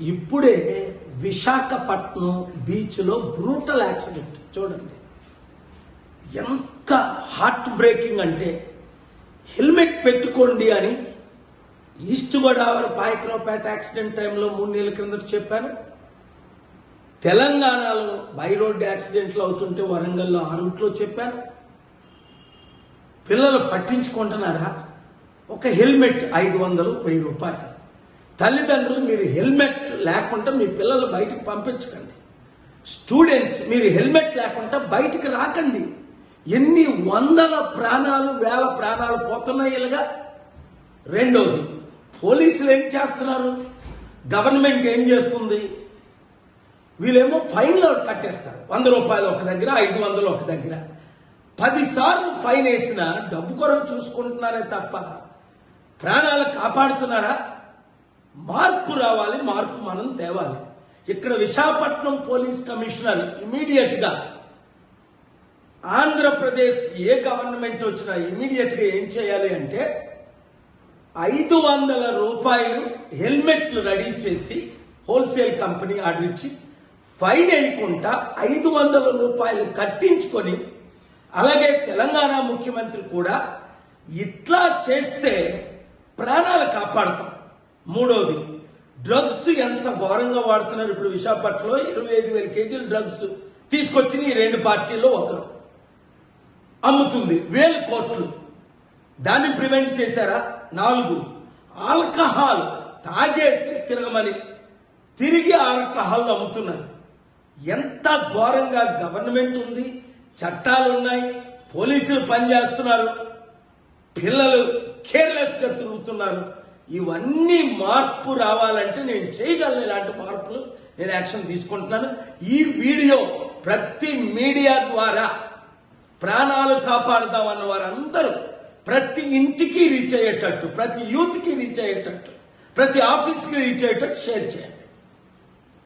ఇప్పుడే విశాఖపట్నం బీచ్లో brutal accident. చూడండి. ఎంత హార్ట్ బ్రేకింగ్ అంటే హెల్మెట్ పెట్టుకోండి అని ఈస్ట్ గోదావరి పాయకరావుపేట యాక్సిడెంట్ టైంలో మూడు నెలల కింద చెప్పాను. తెలంగాణలో బై రోడ్ యాక్సిడెంట్లు అవుతుంటే వరంగల్లో ఆ రూట్లో చెప్పాను. పిల్లలు పట్టించుకుంటున్నారా? ఒక హెల్మెట్ ఐదు వందలు వెయ్యి రూపాయలు. తల్లిదండ్రులు మీరు హెల్మెట్ లేకుండా మీ పిల్లలు బయటకు పంపించకండి. స్టూడెంట్స్ మీరు హెల్మెట్ లేకుండా బయటికి రాకండి. ఎన్ని వందల ప్రాణాలు వేల ప్రాణాలు పోతున్నాయి ఇలాగా? రెండోది పోలీసులు ఏం చేస్తున్నారు? గవర్నమెంట్ ఏం చేస్తుంది? వీళ్ళేమో ఫైన్లు కట్టేస్తారు. వంద రూపాయలు ఒక దగ్గర ఐదు వందలు ఒక దగ్గర. పదిసార్లు ఫైన్ వేసిన డబ్బు కొరకు చూసుకుంటున్నారే తప్ప ప్రాణాలు కాపాడుతున్నారా? మార్పు రావాలి మార్పు మనం తేవాలి. ఇక్కడ విశాఖపట్నం పోలీస్ కమిషనర్ ఇమీడియట్గా ఆంధ్రప్రదేశ్ ఏ గవర్నమెంట్ వచ్చినా ఇమీడియట్గా ఏం చేయాలి అంటే ఐదు వందల రూపాయలు హెల్మెట్లు రెడీ చేసి హోల్సేల్ కంపెనీ ఆర్డర్ ఇచ్చి ఫైన్ వేయకుండా ఐదు వందల రూపాయలు కట్టించుకొని అలాగే తెలంగాణ ముఖ్యమంత్రి కూడా ఇట్లా చేస్తే ప్రాణాలు కాపాడతాం. మూడోది డ్రగ్స్ ఎంత ఘోరంగా వాడుతున్నారు? ఇప్పుడు విశాఖపట్నంలో ఇరవై ఐదు వేల కేజీలు డ్రగ్స్ తీసుకొచ్చిన ఈ రెండు పార్టీల్లో ఒకరు. అమ్ముతుంది వేల కోట్లు. దాన్ని ప్రివెంట్ చేశారా? నాలుగు ఆల్కహాల్ తాగేసి తిరగమని తిరిగి ఆల్కహాల్ అమ్ముతున్నారు. ఎంత ఘోరంగా గవర్నమెంట్ ఉంది చట్టాలు ఉన్నాయి పోలీసులు పనిచేస్తున్నారు పిల్లలు కేర్లెస్గా తిరుగుతున్నారు. ఇవన్నీ మార్పు రావాలంటే నేను చేయగలను ఇలాంటి మార్పులు. నేను యాక్షన్ తీసుకుంటున్నాను. ఈ వీడియో ప్రతి మీడియా ద్వారా ప్రాణాలు కాపాడుదామన్న వారందరూ ప్రతి ఇంటికి రీచ్ అయ్యేటట్టు ప్రతి యూత్కి రీచ్ అయ్యేటట్టు ప్రతి ఆఫీస్కి రీచ్ అయ్యేటట్టు షేర్ చేయండి.